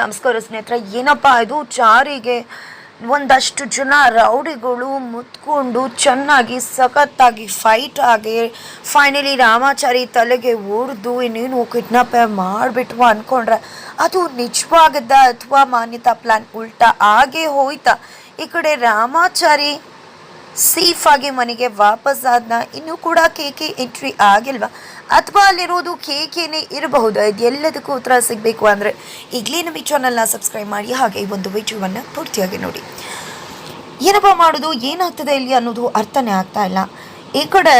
ನಮಸ್ಕಾರ ಸ್ನೇಹಿತರೆ, ಏನಪ್ಪ ಇದು? ಚಾರಿಗೆ ಒಂದಷ್ಟು ಜನ ರೌಡಿಗಳು ಮುತ್ಕೊಂಡು ಚೆನ್ನಾಗಿ ಸಖತ್ತಾಗಿ ಫೈಟ್ ಆಗಿ ಫೈನಲಿ ರಾಮಾಚಾರಿ ತಲೆಗೆ ಹೊಡೆದು ಇನ್ನೇನು ಕಿಡ್ನಾಪ್ ಮಾಡಿಬಿಟ್ವ ಅಂದ್ಕೊಂಡ್ರೆ ಅದು ನಿಜವಾಗಿದ್ದ ಅಥವಾ ಮಾನ್ಯತಾ ಪ್ಲಾನ್ ಉಲ್ಟಾ ಆಗೇ ಹೋಯ್ತಾ? ಈ ಕಡೆ ರಾಮಾಚಾರಿ ಸೇಫ್ ಆಗಿ ಮನೆಗೆ ವಾಪಸ್ ಆದ್ನ? ಇನ್ನೂ ಕೂಡ ಕೇಕೆ ಎಂಟ್ರಿ ಆಗಿಲ್ವಾ? ಅಥವಾ ಅಲ್ಲಿರೋದು ಕೇಕೇನೆ ಇರಬಹುದು? ಇದೆಲ್ಲದಕ್ಕೂ ಉತ್ತರ ಸಿಗಬೇಕು ಅಂದರೆ ಈಗಲೇ ನಮ್ಮ ಈ ಚಾನಲ್ನ ಸಬ್ಸ್ಕ್ರೈಬ್ ಮಾಡಿ, ಹಾಗೆ ಈ ಒಂದು ವಿಡಿಯೋವನ್ನು ಪೂರ್ತಿಯಾಗಿ ನೋಡಿ. ಏನಪ್ಪ ಮಾಡೋದು? ಏನಾಗ್ತದೆ ಇಲ್ಲಿ ಅನ್ನೋದು ಅರ್ಥನೇ ಆಗ್ತಾ ಇಲ್ಲ. ಈ ಕಡೆ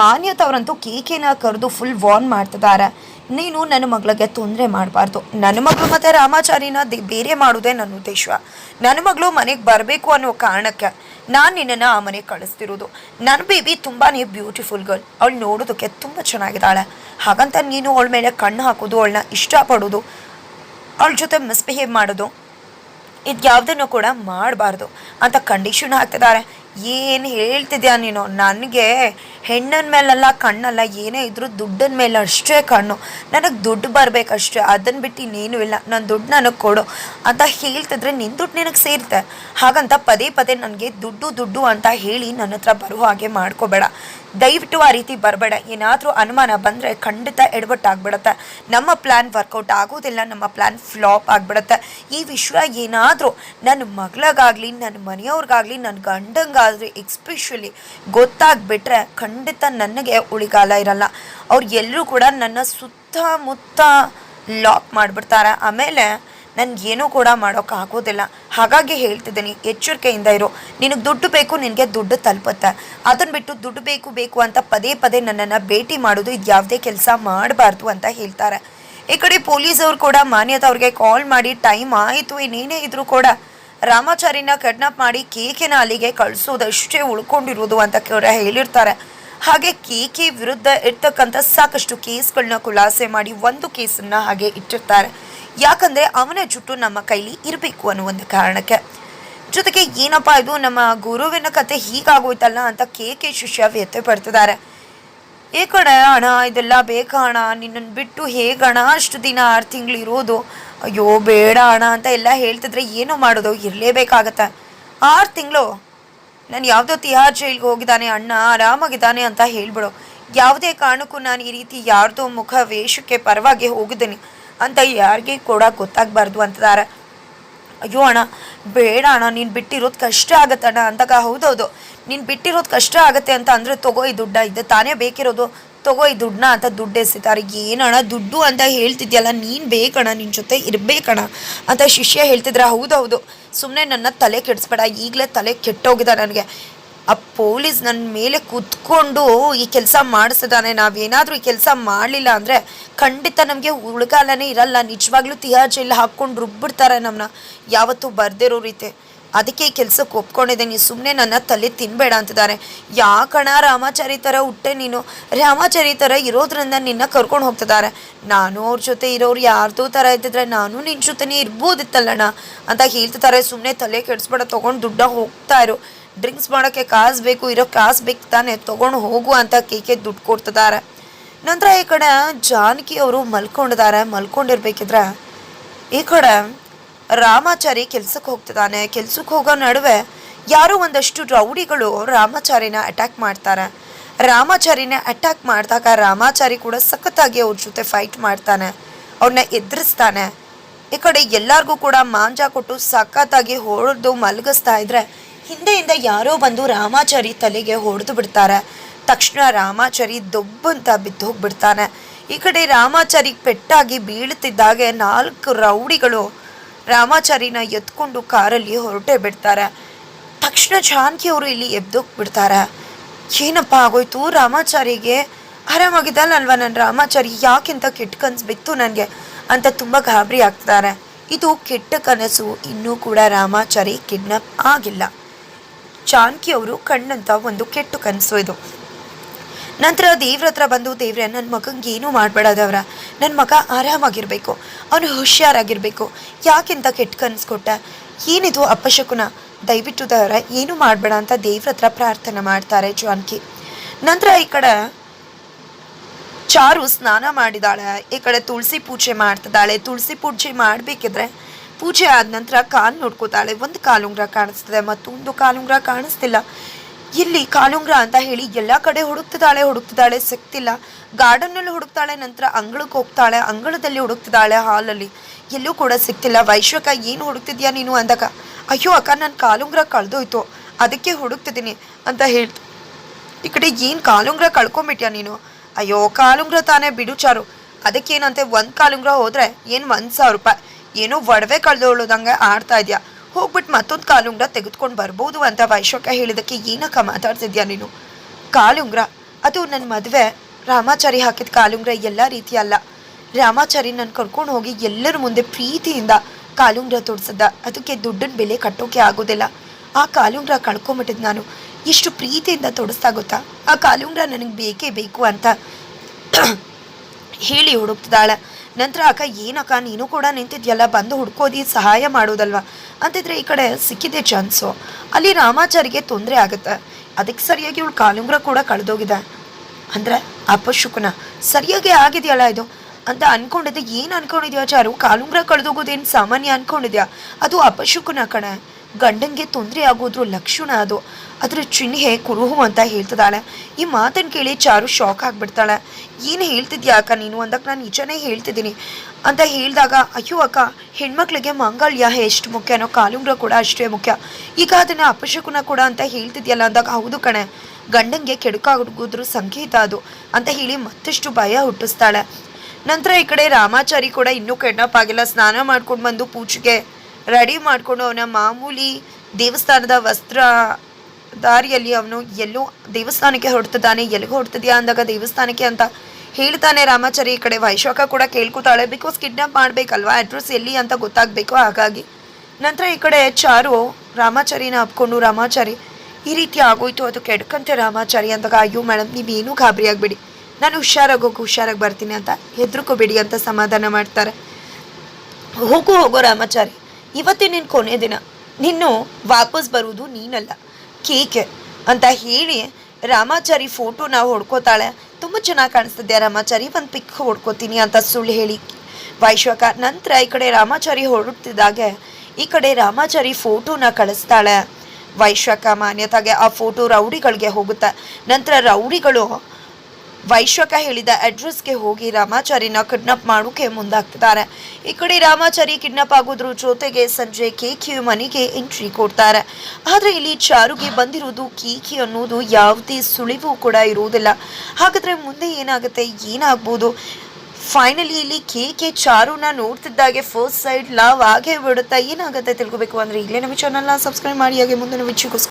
ಮಾನ್ಯತವರಂತೂ ಕೆನ ಕರೆದು ಫುಲ್ ವಾರ್ನ್ ಮಾಡ್ತಿದ್ದಾರೆ. ನೀನು ನನ್ನ ಮಗಳಿಗೆ ತೊಂದರೆ ಮಾಡಬಾರ್ದು. ನನ್ನ ಮಗಳು ಮತ್ತು ರಾಮಾಚಾರಿನ ದಿ- ಬೇರೆ ಮಾಡೋದೇ ನನ್ನ ಉದ್ದೇಶ. ನನ್ನ ಮಗಳು ಮನೆಗೆ ಬರಬೇಕು ಅನ್ನೋ ಕಾರಣಕ್ಕೆ ನಾನು ನಿನ್ನನ್ನು ಆ ಮನೆಗೆ ಕಳಿಸ್ತಿರೋದು. ನನ್ನ ಬೇಬಿ ತುಂಬಾ ಬ್ಯೂಟಿಫುಲ್ ಗರ್ಲ್. ಅವಳು ನೋಡೋದಕ್ಕೆ ತುಂಬ ಚೆನ್ನಾಗಿದ್ದಾಳೆ. ಹಾಗಂತ ನೀನು ಅವಳ ಮೇಲೆ ಕಣ್ಣು ಹಾಕೋದು, ಅವಳನ್ನ ಇಷ್ಟಪಡೋದು, ಅವಳ ಜೊತೆ ಮಿಸ್ಬಿಹೇವ್ ಮಾಡೋದು ಇದು ಯಾವುದನ್ನು ಕೂಡ ಮಾಡಬಾರ್ದು ಅಂತ ಕಂಡೀಷನ್ ಹಾಕ್ತಿದ್ದಾರೆ. ಏನು ಹೇಳ್ತಿದ್ಯಾ ನೀನು? ನನಗೆ ಹೆಣ್ಣನ ಮೇಲೆಲ್ಲ ಕಣ್ಣಲ್ಲ, ಏನೇ ಇದ್ರೂ ದುಡ್ಡಿನ ಮೇಲೆ ಅಷ್ಟೇ ಕಣ್ಣು. ನನಗೆ ದುಡ್ಡು ಬರಬೇಕಷ್ಟೇ ಅದನ್ನು ಬಿಟ್ಟು ಇನ್ನೇನು ಇಲ್ಲ. ನನ್ನ ದುಡ್ಡು ನನಗೆ ಕೊಡು ಅಂತ ಹೇಳ್ತಿದ್ರೆ ನಿನ್ನ ದುಡ್ಡು ನಿನಗೆ ಸೇರುತ್ತೆ ಹಾಗಂತ ಪದೇ ಪದೇ ನನಗೆ ದುಡ್ಡು ದುಡ್ಡು ಅಂತ ಹೇಳಿ ನನ್ನ ಹತ್ರ ಬರೋ ಹಾಗೆ ಮಾಡ್ಕೋಬೇಡ. ದಯವಿಟ್ಟು ಆ ರೀತಿ ಬರಬೇಡ. ಏನಾದರೂ ಅನುಮಾನ ಬಂದರೆ ಖಂಡಿತ ಎಡವಟ್ಟಾಗ್ಬಿಡುತ್ತೆ. ನಮ್ಮ ಪ್ಲ್ಯಾನ್ ವರ್ಕೌಟ್ ಆಗೋದಿಲ್ಲ, ನಮ್ಮ ಪ್ಲ್ಯಾನ್ ಫ್ಲಾಪ್ ಆಗಿಬಿಡುತ್ತೆ. ಈ ವಿಷಯ ಏನಾದರೂ ನನ್ನ ಮಗಳಿಗಾಗಲಿ, ನನ್ನ ಮನೆಯವ್ರಿಗಾಗಲಿ, ನನ್ನ ಗಂಡಂಗಾಗಲಿ ಎಕ್ಸ್ಪೆಷಲಿ ಗೊತ್ತಾಗ್ಬಿಟ್ರೆ ಖಂಡಿತ ನನಗೆ ಉಳಿಗಾಲ ಇರಲ್ಲ. ಅವ್ರು ಎಲ್ಲರೂ ಕೂಡ ನನ್ನ ಸುತ್ತಮುತ್ತ ಲಾಕ್ ಮಾಡಿಬಿಡ್ತಾರೆ. ಆಮೇಲೆ ನನಗೇನೂ ಕೂಡ ಮಾಡೋಕ್ಕಾಗೋದಿಲ್ಲ ಹಾಗಾಗಿ ಹೇಳ್ತಿದ್ದೀನಿ, ಎಚ್ಚರಿಕೆಯಿಂದ ಇರು. ನಿನಗೆ ದುಡ್ಡು ಬೇಕು, ನಿನಗೆ ದುಡ್ಡು ತಲುಪುತ್ತೆ. ಅದನ್ನು ಬಿಟ್ಟು ದುಡ್ಡು ಬೇಕು ಬೇಕು ಅಂತ ಪದೇ ಪದೇ ನನ್ನನ್ನು ಭೇಟಿ ಮಾಡೋದು ಇದು ಯಾವುದೇ ಕೆಲಸ ಮಾಡಬಾರ್ದು ಅಂತ ಹೇಳ್ತಾರೆ. ಈ ಕಡೆ ಪೊಲೀಸವ್ರು ಕೂಡ ಮಾನ್ಯತೆ ಅವ್ರಿಗೆ ಕಾಲ್ ಮಾಡಿ, ಟೈಮ್ ಆಯಿತು ಇನ್ನೇನೇ ಇದ್ರು ಕೂಡ. ರಾಮಾಚಾರಿನ ಕಿಡ್ನಾಪ್ ಮಾಡಿ ಕೇಕೆನ ಅಲ್ಲಿಗೆ ಕಳಿಸೋದಷ್ಟೇ ಉಳ್ಕೊಂಡಿರೋದು ಅಂತ ಕೂಡ ಹೇಳಿರ್ತಾರೆ. ಹಾಗೆ ಕೇಕೆ ವಿರುದ್ಧ ಇರ್ತಕ್ಕಂಥ ಸಾಕಷ್ಟು ಕೇಸ್ಗಳನ್ನ ಖುಲಾಸೆ ಮಾಡಿ ಒಂದು ಕೇಸನ್ನು ಹಾಗೆ ಇಟ್ಟಿರ್ತಾರೆ. ಯಾಕಂದ್ರೆ ಅವನ ಜುಟ್ಟು ನಮ್ಮ ಕೈಲಿ ಇರಬೇಕು ಅನ್ನೋ ಒಂದು ಕಾರಣಕ್ಕೆ. ಜೊತೆಗೆ ಏನಪ್ಪ ಇದು? ನಮ್ಮ ಗುರುವಿನ ಕತೆ ಹೀಗಾಗೋಯ್ತಲ್ಲ ಅಂತ ಕೆ ಕೆ ಶಿಷ್ಯ ವ್ಯಕ್ತಪಡ್ತಿದ್ದಾರೆ ಈ ಕಡೆ ಅಣ್ಣ, ಇದೆಲ್ಲ ಬೇಕಾ ಅಣ್ಣ? ನಿನ್ನನ್ನು ಬಿಟ್ಟು ಹೇಗಣ ಅಷ್ಟು ದಿನ ಆರು ತಿಂಗಳು ಇರೋದು. ಅಯ್ಯೋ, ಬೇಡ ಅಣ್ಣ ಅಂತ ಎಲ್ಲ ಹೇಳ್ತಿದ್ರೆ ಏನು ಮಾಡೋದು? ಇರಲೇಬೇಕಾಗತ್ತೆ. ಆರು ತಿಂಗಳು? ನಾನು ಯಾವುದೋ ತಿಹಾರ್ ಜೈಲ್ಗೆ ಹೋಗಿದ್ದಾನೆ ಅಣ್ಣ, ಆರಾಮಾಗಿದ್ದಾನೆ ಅಂತ ಹೇಳ್ಬಿಡು. ಯಾವುದೇ ಕಾರಣಕ್ಕೂ ನಾನು ಈ ರೀತಿ ಯಾರ್ದೋ ಮುಖ ವೇಷಕ್ಕೆ ಪರವಾಗಿ ಹೋಗಿದ್ದೀನಿ. ಅಂತ ಯಾರಿಗೆ ಕೂಡ ಗೊತ್ತಾಗಬಾರ್ದು ಅಂತಿದ್ದಾರೆ ಅಯ್ಯೋ ಅಣ್ಣ, ಬೇಡ ಅಣ್ಣ, ನೀನು ಬಿಟ್ಟಿರೋದು ಕಷ್ಟ ಆಗತ್ತಣ್ಣ ಅಂದಾಗ ಹೌದೌದು. ನೀನು ಬಿಟ್ಟಿರೋದು ಕಷ್ಟ ಆಗತ್ತೆ ಅಂತ ಅಂದರೆ ತಗೋ ಈ ದುಡ್ಡ ಇದು ತಾನೇ ಬೇಕಿರೋದು. ತಗೋ ಈ ದುಡ್ಡನ್ನ ಅಂತ ದುಡ್ಡು ಎಸಿತಾರೆ. ಏನಣ್ಣ ದುಡ್ಡು ಅಂತ ಹೇಳ್ತಿದ್ಯಲ್ಲ, ನೀನು ಬೇಕಣ್ಣ ನಿನ್ನ ಜೊತೆ ಇರಬೇಕಣ್ಣ ಅಂತ ಶಿಷ್ಯ ಹೇಳ್ತಿದ್ರ. ಹೌದೌದು. ಸುಮ್ಮನೆ ನನ್ನ ತಲೆ ಕೆಡಿಸ್ಬೇಡ. ಈಗಲೇ ತಲೆ ಕೆಟ್ಟೋಗಿದೆ ನನಗೆ. ಆ ಪೊಲೀಸ್ ನನ್ನ ಮೇಲೆ ಕುತ್ಕೊಂಡು ಈ ಕೆಲಸ ಮಾಡಿಸಿದಾನೆ. ನಾವೇನಾದರೂ ಈ ಕೆಲಸ ಮಾಡಲಿಲ್ಲ ಅಂದರೆ ಖಂಡಿತ ನಮಗೆ ಉಳ್ಗಾಲನೇ ಇರಲ್ಲ. ನಿಜವಾಗ್ಲೂ ತಿಹಾರ್ ಜೈಲ್ ಹಾಕ್ಕೊಂಡು ರುಬ್ಬಿಡ್ತಾರೆ ನಮ್ಮನ್ನ ಯಾವತ್ತೂ ಬರ್ದಿರೋ ರೀತಿ. ಅದಕ್ಕೆ ಈ ಕೆಲಸಕ್ಕೆ ನೀನು ಸುಮ್ಮನೆ ನನ್ನ ತಲೆ ತಿನ್ಬೇಡ ಅಂತಿದ್ದಾರೆ. ಯಾಕಣ ರಾಮಾಚಾರಿ ಥರ ಹುಟ್ಟೆ ನೀನು? ರಾಮಾಚಾರಿ ಥರ ಇರೋದ್ರಿಂದ ನಿನ್ನ ಕರ್ಕೊಂಡು ಹೋಗ್ತಿದ್ದಾರೆ. ನಾನು ಅವ್ರ ಜೊತೆ ಇರೋರು ಯಾರ್ದೋ ಥರ ಇದ್ದಿದ್ರೆ ನಾನು ನಿನ್ನ ಜೊತೆನೇ ಇರ್ಬೋದಿತ್ತಲ್ಲಣ್ಣ? ಅಂತ ಹೇಳ್ತಿದ್ದಾರೆ. ಸುಮ್ಮನೆ ತಲೆ ಕೆಡಿಸ್ಬೇಡ. ತೊಗೊಂಡು ದುಡ್ಡ ಹೋಗ್ತಾ ಇರು. ಡ್ರಿಂಕ್ಸ್ ಮಾಡೋಕ್ಕೆ ಕಾಸು ಬೇಕು, ಇರೋ ಕಾಸು ಬೇಕು ತಾನೆ ತೊಗೊಂಡು ಹೋಗು ಅಂತ ಕೇಕೆ ದುಡ್ಡು ಕೊಡ್ತಿದ್ದಾರೆ. ನಂತರ ಈ ಕಡೆ ಜಾನಕಿ ಅವರು ಮಲ್ಕೊಂಡಿದ್ದಾರೆ, ಮಲ್ಕೊಂಡಿರ್ಬೇಕಿದ್ರೆ ಈ ಕಡೆ ರಾಮಾಚಾರಿ ಕೆಲ್ಸಕ್ಕೆ ಹೋಗ್ತಿದ್ದಾನೆ. ಕೆಲ್ಸಕ್ಕೆ ಹೋಗೋ ನಡುವೆ ಯಾರೋ ಒಂದಷ್ಟು ರೌಡಿಗಳು ರಾಮಾಚಾರಿನ ಅಟ್ಯಾಕ್ ಮಾಡ್ತಾರೆ. ರಾಮಾಚಾರಿನ ಅಟ್ಯಾಕ್ ಮಾಡಿದಾಗ ರಾಮಾಚಾರಿ ಕೂಡ ಸಖತ್ತಾಗಿ ಅವ್ರ ಜೊತೆ ಫೈಟ್ ಮಾಡ್ತಾನೆ. ಅವ್ರನ್ನ ಎದುರಿಸ್ತಾನೆ. ಈ ಕಡೆ ಎಲ್ಲರಿಗೂ ಕೂಡ ಮಾಂಜ ಕೊಟ್ಟು ಸಖತ್ತಾಗಿ ಹೊಡೆದು ಮಲಗಿಸ್ತಾ ಇದ್ರೆ ಹಿಂದೆಯಿಂದ ಯಾರೋ ಬಂದು ರಾಮಾಚಾರಿ ತಲೆಗೆ ಹೊಡೆದು ಬಿಡ್ತಾರೆ. ತಕ್ಷಣ ರಾಮಾಚಾರಿ ದೊಬ್ಬಂತ ಬಿದ್ದು ಹೋಗ್ಬಿಡ್ತಾನೆ. ಈ ಕಡೆ ರಾಮಾಚಾರಿ ಪೆಟ್ಟಾಗಿ ಬೀಳುತ್ತಿದ್ದಾಗೆ ನಾಲ್ಕು ರೌಡಿಗಳು ರಾಮಾಚಾರಿನ ಎತ್ಕೊಂಡು ಕಾರಲ್ಲಿ ಹೊರಟೇ ಬಿಡ್ತಾರೆ. ತಕ್ಷಣ ಜಾನಕಿಯವರು ಇಲ್ಲಿ ಎಬ್ದೋಗ್ಬಿಡ್ತಾರೆ. ಏನಪ್ಪ ಆಗೋಯ್ತು? ರಾಮಾಚಾರಿಗೆ ಆರಾಮಾಗಿದ್ದಲ್ಲಲ್ವಾ ನನ್ನ ರಾಮಾಚಾರಿ? ಯಾಕಿಂತ ಕೆಟ್ಟ ಕನಸು ಬಿತ್ತು ನನಗೆ ಅಂತ ತುಂಬ ಗಾಬರಿ ಆಗ್ತಾರೆ ಇದು ಕೆಟ್ಟ ಕನಸು. ಇನ್ನೂ ಕೂಡ ರಾಮಾಚಾರಿ ಕಿಡ್ನಾಪ್ ಆಗಿಲ್ಲ. ಜಾನಕಿ ಅವರು ಕಣ್ಣಂತ ಒಂದು ಕೆಟ್ಟು ಕನಸು ಇದು. ನಂತರ ದೇವ್ರ ಹತ್ರ ಬಂದು, ದೇವ್ರೆ ನನ್ನ ಮಗಂಗೆ ಏನೂ ಮಾಡಬೇಡ ದೇವ್ರ. ನನ್ನ ಮಗ ಆರಾಮಾಗಿರಬೇಕು. ಅವನು ಹುಷಾರಾಗಿರಬೇಕು. ಯಾಕಿಂತ ಕೆಟ್ಟ ಕನಸು ಕೊಟ್ಟ? ಏನಿದು ಅಪಶಕುನ ದಯವಿಟ್ಟು ದವರ, ಏನೂ ಮಾಡಬೇಡ ಅಂತ ದೇವ್ರ ಹತ್ರ ಪ್ರಾರ್ಥನೆ ಮಾಡ್ತಾರೆ ಜಾನಕಿ. ನಂತರ ಈ ಕಡೆ ಚಾರು ಸ್ನಾನ ಮಾಡಿದಾಳೆ. ಈ ಕಡೆ ತುಳಸಿ ಪೂಜೆ ಮಾಡ್ತಿದ್ದಾಳೆ. ತುಳಸಿ ಪೂಜೆ ಮಾಡಬೇಕಿದ್ರೆ ಪೂಜೆ ಆದ ನಂತರ ಕಾಲು ನೋಡ್ಕೋತಾಳೆ. ಒಂದು ಕಾಲುಂಗ್ರ ಕಾಣಿಸ್ತದೆ, ಮತ್ತೊಂದು ಕಾಲುಂಗ್ರ ಕಾಣಿಸ್ತಿಲ್ಲ. ಇಲ್ಲಿ ಕಾಲುಂಗ್ರ ಅಂತ ಹೇಳಿ ಎಲ್ಲ ಕಡೆ ಹುಡುಕ್ತಿದ್ದಾಳೆ ಹುಡುಕ್ತಿದ್ದಾಳೆ ಗಾರ್ಡನ್ ಗಾರ್ಡನ್ನಲ್ಲಿ ಹುಡುಕ್ತಾಳೆ, ನಂತರ ಅಂಗಳಕ್ಕೆ ಹೋಗ್ತಾಳೆ, ಅಂಗಳದಲ್ಲಿ ಹುಡುಕ್ತಿದ್ದಾಳೆ, ಹಾಲಲ್ಲಿ. ಎಲ್ಲೂ ಕೂಡ ಸಿಕ್ತಿಲ್ಲ. ವೈಶ್ವಕ, ಏನು ಹುಡುಕ್ತಿದ್ಯಾ ನೀನು? ಅಂದಾಗ, ಅಯ್ಯೋ ಅಕ್ಕ, ನಾನು ಕಾಲುಂಗ್ರ ಕಳೆದೋಯ್ತು. ಅದಕ್ಕೆ ಹುಡುಕ್ತಿದ್ದೀನಿ ಅಂತ ಹೇಳ್ತು. ಈ ಕಡೆ ಏನು ಕಾಲುಂಗ್ರ ಕಳ್ಕೊಂಬಿಟ್ಯಾ ನೀನು? ಅಯ್ಯೋ ಕಾಲುಂಗ್ರ ತಾನೇ, ಬಿಡು ಚಾರು. ಅದಕ್ಕೇನಂತೆ, ಒಂದು ಕಾಲುಂಗ್ರ ಹೋದ್ರೆ ಏನು ಒಂದು ಸಾವಿರ ರೂಪಾಯಿ? ಏನೋ ಒಡವೆ ಕಳೆದೋಳೋದಂಗೆ ಆಡ್ತಾ ಇದೆಯಾ? ಹೋಗ್ಬಿಟ್ಟು ಮತ್ತೊಂದು ಕಾಲುಂಗ್ರ ತೆಗೆದುಕೊಂಡು ಬರ್ಬೋದು ಅಂತ ವೈಶೋಕ ಹೇಳಿದಕ್ಕೆ ಏನಕ್ಕ ಮಾತಾಡ್ತಿದ್ಯಾ ನೀನು? ಕಾಲುಂಗ್ರ ಅದು ನನ್ನ ಮದುವೆ. ರಾಮಾಚಾರಿ ಹಾಕಿದ ಕಾಲುಂಗ್ರ ಎಲ್ಲ ರೀತಿ ಅಲ್ಲ. ರಾಮಾಚಾರಿ ನನ್ನ ಕರ್ಕೊಂಡು ಹೋಗಿ ಎಲ್ಲರ ಮುಂದೆ ಪ್ರೀತಿಯಿಂದ ಕಾಲುಂಗ್ರ ತೋರಿಸಿದ್ದ ಅದಕ್ಕೆ ದುಡ್ಡಿನ ಬೆಲೆ ಕಟ್ಟೋಕೆ ಆಗೋದಿಲ್ಲ. ಆ ಕಾಲುಂಗ್ರ ಕಳ್ಕೊಂಬಿಟ್ಟಿದ್ದು ನಾನು. ಎಷ್ಟು ಪ್ರೀತಿಯಿಂದ ತೊಡಸ್ತಾ ಗೊತ್ತಾ? ಆ ಕಾಲುಂಗ್ರ ನನಗೆ ಬೇಕೇ ಬೇಕು ಅಂತ ಹೇಳಿ ಹುಡುಕ್ತಿದ್ದಾಳೆ. ನಂತರ ಅಕ್ಕ, ಏನಕ್ಕ, ನೀನು ಕೂಡ ನಿಂತಿದ್ಯಲ್ಲ, ಬಂದು ಹುಡ್ಕೋದಿ, ಸಹಾಯ ಮಾಡೋದಲ್ವಾ? ಅಂತಿದ್ರೆ ಈ ಕಡೆ ಸಿಕ್ಕಿದೆ ಚಾನ್ಸು. ಅಲ್ಲಿ ರಾಮಾಚಾರಿಗೆ ತೊಂದರೆ ಆಗುತ್ತೆ. ಅದಕ್ಕೆ ಸರಿಯಾಗಿ ಇವಳು ಕಾಲುಂಗ್ರ ಕೂಡ ಕಳೆದೋಗಿದೆ. ಅಂದರೆ ಅಪಶುಕನ ಸರಿಯಾಗಿ ಆಗಿದೆಯಲ್ಲ ಇದು? ಅಂತ ಅನ್ಕೊಂಡಿದ್ದೆ. ಏನು ಅನ್ಕೊಂಡಿದ್ಯಾ ಚಾರು? ಕಾಲುಂಗ್ರ ಕಳೆದೋಗೋದೇನು ಸಾಮಾನ್ಯ ಅನ್ಕೊಂಡಿದ್ಯಾ? ಅದು ಅಪಶುಕನ ಕಣೆ. ಗಂಡಂಗೆ ತೊಂದರೆ ಆಗೋದ್ರ ಲಕ್ಷಣ ಅದು. ಅದರ ಚಿಹ್ನೆ ಕುರುಹು ಅಂತ ಹೇಳ್ತದಾಳೆ ಈ ಮಾತನ್ನು ಕೇಳಿ ಚಾರು ಶಾಕ್ ಆಗಿಬಿಡ್ತಾಳೆ. ಏನು ಹೇಳ್ತಿದ್ಯಾ ಅಕ್ಕ ನೀನು? ಅಂದಕ್ಕೆ ನಾನು ನಿಜನೇ ಹೇಳ್ತಿದ್ದೀನಿ. ಅಂತ ಹೇಳಿದಾಗ, ಅಯ್ಯೋ ಅಕ್ಕ, ಹೆಣ್ಮಕ್ಳಿಗೆ ಮಾಂಗಲ್ಯ ಎಷ್ಟು ಮುಖ್ಯನೋ ಕಾಲುಂಗ್ರ ಕೂಡ ಅಷ್ಟೇ ಮುಖ್ಯ. ಈಗ ಅದನ್ನು ಅಪಶಕುನ ಕೂಡ ಅಂತ ಹೇಳ್ತಿದ್ಯಲ್ಲ? ಅಂದಾಗ, ಹೌದು ಕಣೆ. ಗಂಡಂಗೆ ಕೆಡುಕಾಗುದ್ರು ಸಂಕೇತ ಅದು. ಅಂತ ಹೇಳಿ ಮತ್ತಷ್ಟು ಭಯ ಹುಟ್ಟಿಸ್ತಾಳೆ. ನಂತರ ಈ ಕಡೆ ರಾಮಾಚಾರಿ ಕೂಡ ಇನ್ನೂ ಕೆಡ್ನಪ್ ಆಗಿಲ್ಲ. ಸ್ನಾನ ಮಾಡ್ಕೊಂಡು ಬಂದು ಪೂಜೆಗೆ ರೆಡಿ ಮಾಡಿಕೊಂಡು ಅವನ ಮಾಮೂಲಿ ದೇವಸ್ಥಾನದ ವಸ್ತ್ರ ದಾರಿಯಲ್ಲಿ ಅವನು ಎಲ್ಲೋ ದೇವಸ್ಥಾನಕ್ಕೆ ಹೊರಡ್ತಿದ್ದಾನೆ, ಎಲ್ಲಿಗೆ ಹೊರಡ್ತಿದ್ಯಾ ಅಂದಾಗ ದೇವಸ್ಥಾನಕ್ಕೆ ಅಂತ ಹೇಳ್ತಾನೆ ರಾಮಾಚಾರಿ ಈ ಕಡೆ. ವೈಶಾಖ ಕೂಡ ಕೇಳ್ಕೊತಾಳೆ ಬಿಕಾಸ್ ಕಿಡ್ನಾಪ್ ಮಾಡಬೇಕಲ್ವಾ? ಅಡ್ರೆಸ್ ಎಲ್ಲಿ ಅಂತ ಗೊತ್ತಾಗ್ಬೇಕು ಹಾಗಾಗಿ. ನಂತರ ಈ ಕಡೆ ಚಾರು ರಾಮಾಚಾರಿನ ಅಪ್ಕೊಂಡು, ರಾಮಾಚಾರಿ, ಈ ರೀತಿ ಆಗೋಯ್ತು, ಅದು ಕೆಡ್ಕಂತೆ ರಾಮಾಚಾರಿ. ಅಂದಾಗ, ಅಯ್ಯೋ ಮೇಡಮ್ ನೀವೇನೂ ಗಾಬರಿ ಆಗಬೇಡಿ. ನಾನು ಹುಷಾರಾಗಿ ಹುಷಾರಾಗಿ ಬರ್ತೀನಿ ಅಂತ ಹೆದರ್ಕೋಬೇಡಿ ಅಂತ ಸಮಾಧಾನ ಮಾಡ್ತಾರೆ. ಹೋಗು, ಹೋಗೋ ರಾಮಾಚಾರಿ, ಇವತ್ತೇ ನಿನ್ನ ಕೊನೆ ದಿನ. ನಿನ್ನು ವಾಪಸ್ ಬರುವುದು ನೀನಲ್ಲ. ಕೇಕೆ ಅಂತ ಹೇಳಿ ರಾಮಾಚಾರಿ ಫೋಟೋನ ಹೊಡ್ಕೋತಾಳೆ. ತುಂಬ ಚೆನ್ನಾಗಿ ಕಾಣಿಸ್ತಿದ್ದೆ ರಾಮಾಚಾರಿ? ಒಂದು ಪಿಕ್ ಹೊಡ್ಕೋತೀನಿ ಅಂತ ಸುಳ್ಳು ಹೇಳಿ. ವೈಶ್ವಕ ನಂತರ ಈ ಕಡೆ ರಾಮಾಚಾರಿ ಹೊರಡ್ತಿದ್ದಾಗೆ. ಈ ಕಡೆ ರಾಮಾಚಾರಿ ಫೋಟೋನ ಕಳಿಸ್ತಾಳೆ. ವೈಶ್ವಕ ಮಾನ್ಯತಾಗೆ ಆ ಫೋಟೋ ರೌಡಿಗಳಿಗೆ ಹೋಗುತ್ತೆ. ನಂತರ ರೌಡಿಗಳು ವೈಶ್ವಕ ಹೇಳಿದ ಅಡ್ರೆಸ್ಗೆ ಹೋಗಿ ರಾಮಾಚಾರಿನ ಕಿಡ್ನಾಪ್ ಮಾಡೋಕೆ ಮುಂದಾಗ್ತಿದ್ದಾರೆ. ಈ ಕಡೆ ರಾಮಾಚಾರಿ ಕಿಡ್ನಾಪ್ ಆಗೋದ್ರ ಜೊತೆಗೆ ಸಂಜೆ ಕೇಕಿ ಮನೆಗೆ ಎಂಟ್ರಿ ಕೊಡ್ತಾರೆ. ಆದರೆ ಇಲ್ಲಿ ಚಾರುಗೆ ಬಂದಿರೋದು ಕೇಕಿ ಅನ್ನೋದು ಯಾವುದೇ ಸುಳಿವು ಕೂಡ ಇರುವುದಿಲ್ಲ ಹಾಗಾದ್ರೆ ಮುಂದೆ ಏನಾಗುತ್ತೆ? ಏನಾಗ್ಬೋದು? ಫೈನಲಿ ಇಲ್ಲಿ ಕೇಕೆ ಚಾರುನ ನೋಡ್ತಿದ್ದಾಗೆ ಫಸ್ಟ್ ಸೈಡ್ ಲವ್ ಆಗೇ ಬಿಡುತ್ತಾ? ಏನಾಗುತ್ತೆ? ತಿಳ್ಕೊಬೇಕು ಅಂದರೆ ಇಲ್ಲೇ ನಮ್ಮ ಚಾನಲ್ನ ಸಬ್ಸ್ಕ್ರೈಬ್ ಮಾಡಿ, ಹಾಗೆ ಮುಂದಿನ ವಿಚಾರಕ್ಕೋಸ್ಕರ